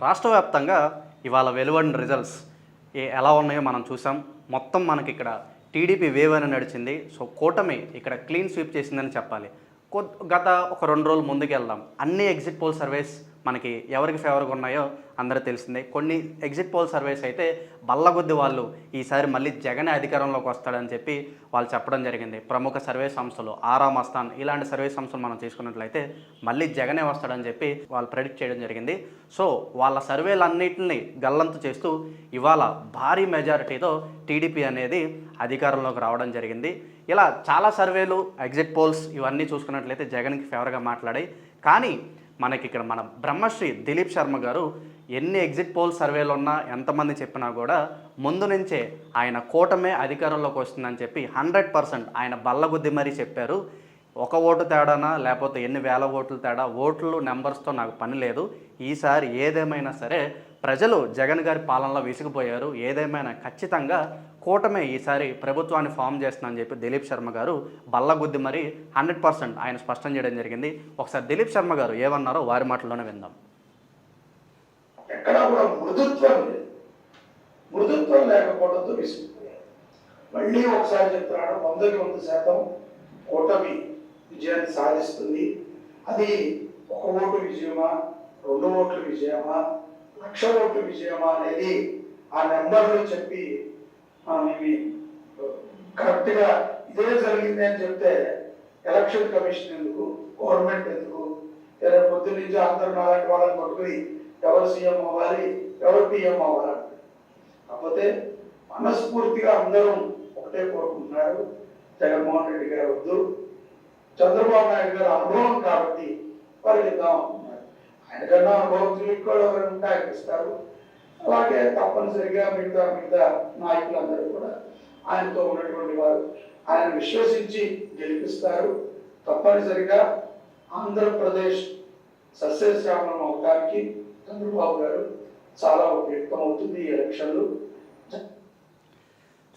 రాష్ట్ర వ్యాప్తంగా ఇవాళ వెలువడిన రిజల్ట్స్ ఏ ఎలా ఉన్నాయో మనం చూసాం. మొత్తం మనకి ఇక్కడ టీడీపీ వేవ్ అని నడిచింది. సో కూటమి ఇక్కడ క్లీన్ స్వీప్ చేసిందని చెప్పాలి. కొ- గత ఒక రెండు రోజులు ముందుకు వెళ్దాం అన్ని ఎగ్జిట్ పోల్ సర్వేస్ మనకి ఎవరికి ఫేవర్గా ఉన్నాయో అందరూ తెలిసిందే. కొన్ని ఎగ్జిట్ పోల్ సర్వేస్ అయితే బల్లగొద్ది వాళ్ళు ఈసారి మళ్ళీ జగనే అధికారంలోకి వస్తాడని చెప్పి వాళ్ళు చెప్పడం జరిగింది. ప్రముఖ సర్వే సంస్థలు ఆరామ్ అస్థాన్ ఇలాంటి సర్వే సంస్థలు మనం తీసుకున్నట్లయితే మళ్ళీ జగనే వస్తాడని చెప్పి వాళ్ళు ప్రెడిక్ట్ చేయడం జరిగింది. సో వాళ్ళ సర్వేలన్నింటినీ గల్లంతు చేస్తూ ఇవాళ భారీ మెజారిటీతో టీడీపీ అనేది అధికారంలోకి రావడం జరిగింది. ఇలా చాలా సర్వేలు ఎగ్జిట్ పోల్స్ ఇవన్నీ చూసుకున్నట్లయితే జగన్కి ఫేవర్గా మాట్లాడాయి. కానీ మనకి ఇక్కడ మన బ్రహ్మశ్రీ దిలీప్ శర్మ గారు ఎన్ని ఎగ్జిట్ పోల్ సర్వేలు ఉన్నా ఎంతమంది చెప్పినా కూడా ముందు నుంచే ఆయన కూటమే అధికారంలోకి వస్తుందని చెప్పి హండ్రెడ్ పర్సెంట్ ఆయన బల్లగుద్ది మరీ చెప్పారు. ఒక ఓటు తేడానా? లేకపోతే ఎన్ని వేల ఓట్లు తేడా? ఓట్లు నెంబర్స్తో నాకు పని లేదు. ఈసారి ఏదేమైనా సరే ప్రజలు జగన్ గారి పాలనలో విసిగిపోయారు. ఏదేమైనా ఖచ్చితంగా కూటమే ఈసారి ప్రభుత్వాన్ని ఫామ్ చేస్తుందని చెప్పి దిలీప్ శర్మ గారు బల్లగుద్ది మరి హండ్రెడ్ పర్సెంట్ ఆయన స్పష్టం చేయడం జరిగింది. ఒకసారి దిలీప్ శర్మ గారు ఏమన్నారో వారి మాటల్లోనే విందాం. ఎక్కడా కూడా మృదుత్వం లేదు. మృదుత్వం లేకపోవడంతో విసిగిపోయారు. మళ్ళీ ఒకసారి చెప్తున్నాడు వందకి వంద శాతం కూటమి విజయాన్ని సాధిస్తుంది. అది ఒక ఓటు విజయమా రెండు ఓట్ల విజయమా లక్ష ఓట్ల విజయమా అనేది ఆ నెంబర్లు చెప్పి మనం ఇవి కరెక్ట్గా ఇదే జరిగింది అని చెప్తే ఎలక్షన్ కమిషన్ ఎందుకు గవర్నమెంట్ ఎందుకు రేపు పొద్దు నుంచి అందరూ నాలాంటి వాళ్ళని పట్టుకుని ఎవరు సీఎం అవ్వాలి ఎవరు పిఎం అవ్వాలి కాకపోతే మనస్ఫూర్తిగా అందరం ఒకటే కోరుకుంటున్నారు. జగన్మోహన్ రెడ్డి గారు వద్దు. చంద్రబాబు నాయుడు గారు అనుభవం కాబట్టి వారికి ఇద్దాం అనుకున్నారు అనుభవంతులు అనుభవం కూడా ఎవరైనా ఉంటే ఇస్తారు. అలాగే తప్పనిసరిగా మిగతా మిగతా నాయకులందరూ కూడా ఆయనతో ఉన్నటువంటి వారు ఆయన విశ్వసించి గెలిపిస్తారు. తప్పనిసరిగా ఆంధ్రప్రదేశ్ సస్యశ్యామలం అవడానికి చంద్రబాబు గారు చాలా ఉపయుక్తం అవుతుంది ఈ ఎలక్షన్లు.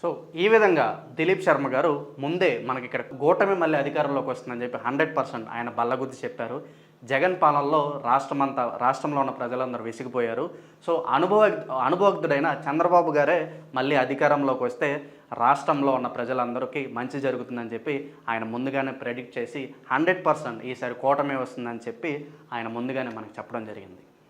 సో ఈ విధంగా దిలీప్ శర్మ గారు ముందే మనకి ఇక్కడ కూటమి మళ్ళీ అధికారంలోకి వస్తుందని చెప్పి హండ్రెడ్ పర్సెంట్ ఆయన బల్లగుద్ది చెప్పారు. జగన్ పాలనలో రాష్ట్రమంతా రాష్ట్రంలో ఉన్న ప్రజలందరూ విసిగిపోయారు. సో అనుభవ అనుభవజ్ఞుడైన చంద్రబాబు గారే మళ్ళీ అధికారంలోకి వస్తే రాష్ట్రంలో ఉన్న ప్రజలందరికీ మంచి జరుగుతుందని చెప్పి ఆయన ముందుగానే ప్రెడిక్ట్ చేసి హండ్రెడ్ పర్సెంట్ ఈసారి కూటమి వస్తుందని చెప్పి ఆయన ముందుగానే మనకు చెప్పడం జరిగింది.